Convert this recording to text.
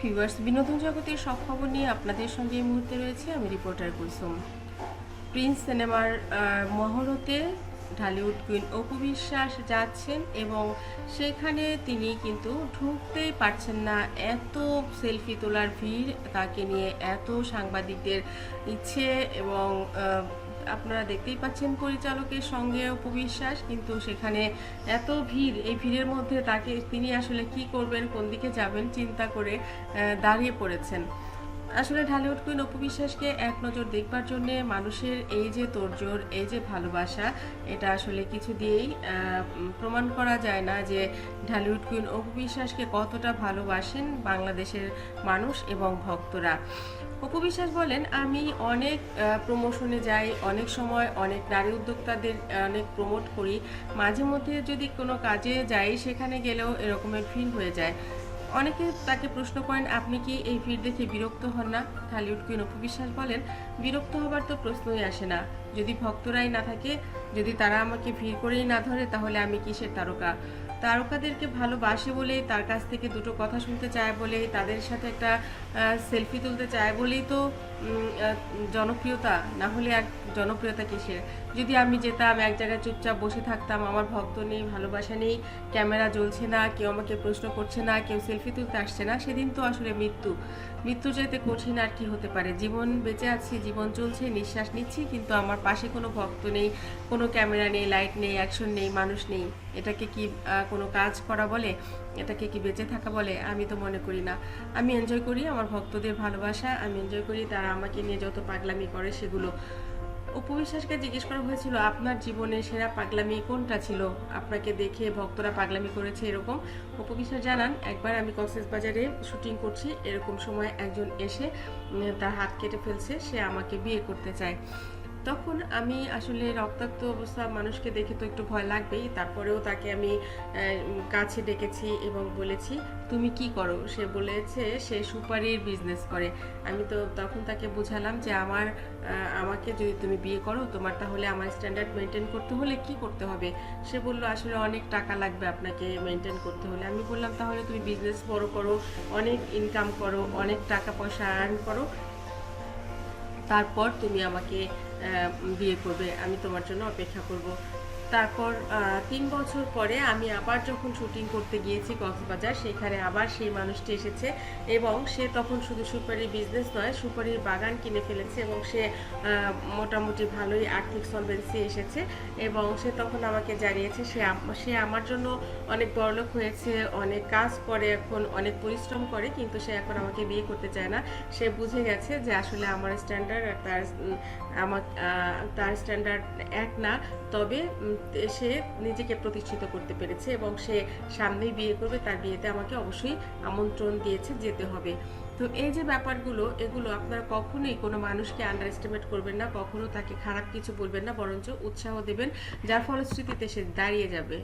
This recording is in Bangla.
ভিউয়ার্স, বিনোদন জগতের সব খবর নিয়ে আপনাদের সঙ্গে এই মুহূর্তে রয়েছে আমি রিপোর্টার কুলসুম। প্রিন্স সিনেমার মহরতে ঢালিউড কুইন অপু বিশ্বাস যাচ্ছেন এবং সেখানে তিনি কিন্তু ঢুকতেই পারছেন না। এত সেলফি তোলার ভিড় তাকে নিয়ে, এত সাংবাদিকদের ইচ্ছে এবং আপনারা দেখতেই পাচ্ছেন পরিচালকের সঙ্গে অপু বিশ্বাস কিন্তু সেখানে এত ভিড়, এই ভিড়ের মধ্যে তাকে তিনি আসলে কি করবেন, কোন দিকে যাবেন চিন্তা করে দাঁড়িয়ে পড়েছেন। আসলে ঢালিউড কুইন অপু বিশ্বাসকে এক নজর দেখবার জন্য মানুষের এই যে তোড়জোড়, এই যে ভালোবাসা, এটা আসলে কিছু দিয়েই প্রমাণ করা যায় না যে ঢালিউড কুইন অপু বিশ্বাসকে কতটা ভালোবাসেন বাংলাদেশের মানুষ এবং ভক্তরা। অপু বিশ্বাস বলেন, আমি অনেক প্রমোশনে যাই, অনেক সময় অনেক নারী উদ্যোক্তাদের, অনেক প্রমোট করি। মাঝে মধ্যে যদি কোনো কাজে যাই, সেখানে গেলেও এরকমের ভিড় হয়ে যায়। অনেকে তাকে প্রশ্ন করেন, আপনি কি এই ভিড় দেখে বিরক্ত হন না? ঢালিউড কুইন অপু বিশ্বাস বলেন, বিরক্ত হবার তো প্রশ্নই আসে না। যদি ভক্তরাই না থাকে, যদি তারা আমাকে ভিড় করেই না ধরে, তাহলে আমি কিসের তারকা? তারকাদেরকে ভালোবাসে বলেই তার কাছ থেকে দুটো কথা শুনতে চায় বলেই, তাদের সাথে একটা সেলফি তুলতে চায় বলেই তো জনপ্রিয়তা, না হলে এক জনপ্রিয়তা কিসের? যদি আমি যেতাম, এক জায়গায় চুপচাপ বসে থাকতাম, আমার ভক্ত নেই, ভালোবাসা নেই, ক্যামেরা জ্বলছে না, কেউ আমাকে প্রশ্ন করছে না, কেউ সেলফি তুলতে আসছে না, সেদিন তো আসলে মৃত্যু। মৃত্যু যেতে কঠিন আর কি হতে পারে? জীবন বেঁচে আছি, জীবন চলছে, নিঃশ্বাস নিচ্ছি, কিন্তু আমার পাশে কোনো ভক্ত নেই, কোনো ক্যামেরা নেই, লাইট নেই, অ্যাকশন নেই, মানুষ নেই। এটাকে কি কোনো কাজ করা বলে? এটাকে কি বেঁচে থাকা বলে? আমি তো মনে করি না। আমি এনজয় করি আমার ভক্তদের ভালোবাসা, আমি এনজয় করি তারা আমাকে নিয়ে যত পাগলামি করে সেগুলো। উপবিশ্বাসকে জিজ্ঞেস করা হয়েছিল, আপনার জীবনে সেরা পাগলামি কোনটা ছিল? আপনাকে দেখে ভক্তরা পাগলামি করেছে এরকম? উপবিশ্বাস জানান, একবার আমি কক্সেস বাজারে শুটিং করছি, এরকম সময় একজন এসে তার হাত কেটে ফেলছে, সে আমাকে বিয়ে করতে চায়। তখন আমি আসলে রক্তাক্ত অবস্থা মানুষকে দেখে তো একটু ভয় লাগবেই। তারপরেও তাকে আমি কাছে ডেকেছি এবং বলেছি, তুমি কি করো? সে বলেছে, সে সুপারির বিজনেস করে। আমি তো তখন তাকে বুঝালাম যে আমার আমাকে যদি তুমি বিয়ে করো, তোমার তাহলে আমার স্ট্যান্ডার্ড মেনটেন করতে হলে কি করতে হবে? সে বলল, আসলে অনেক টাকা লাগবে আপনাকে মেনটেন করতে হলে। আমি বললাম, তাহলে তুমি বিজনেস বড় করো, অনেক ইনকাম করো, অনেক টাকা পয়সা আর্ন করো। তারপর তুমি আমাকে বিয়ে করবে আমি তোমার জন্য অপেক্ষা করব। তারপর তিন বছর পরে আমি আবার যখন শুটিং করতে গিয়েছি কক্সবাজার, সেখানে আবার সেই মানুষটি এসেছে এবং সে তখন শুধু সুপারির বিজনেস নয়, সুপারির বাগান কিনে ফেলেছে এবং সে মোটামুটি ভালোই আর্থিক সলভেন্সি এসেছে এবং সে তখন আমাকে জানিয়েছে সে সে আমার জন্য অনেক বড়লোক হয়েছে, অনেক কাজ করে এখন, অনেক পরিশ্রম করে, কিন্তু সে এখন আমাকে বিয়ে করতে চায় না। সে বুঝে গেছে যে আসলে আমার স্ট্যান্ডার্ড আর তার আমার তার স্ট্যান্ডার্ড এক না। তবে সে নিজেকে প্রতিষ্ঠিত করতে পেরেছে এবং সে সামনেই বিয়ে করবে, তার বিয়েতে আমাকে অবশ্যই আমন্ত্রণ দিয়েছে, যেতে হবে। তো এই যে ব্যাপারগুলো, এগুলো আপনারা কখনোই কোনো মানুষকে আন্ডার এস্টিমেট করবেন না, কখনো তাকে খারাপ কিছু বলবেন না, বরঞ্চ উৎসাহ দেবেন, যার ফলশ্রুতিতে সে দাঁড়িয়ে যাবে।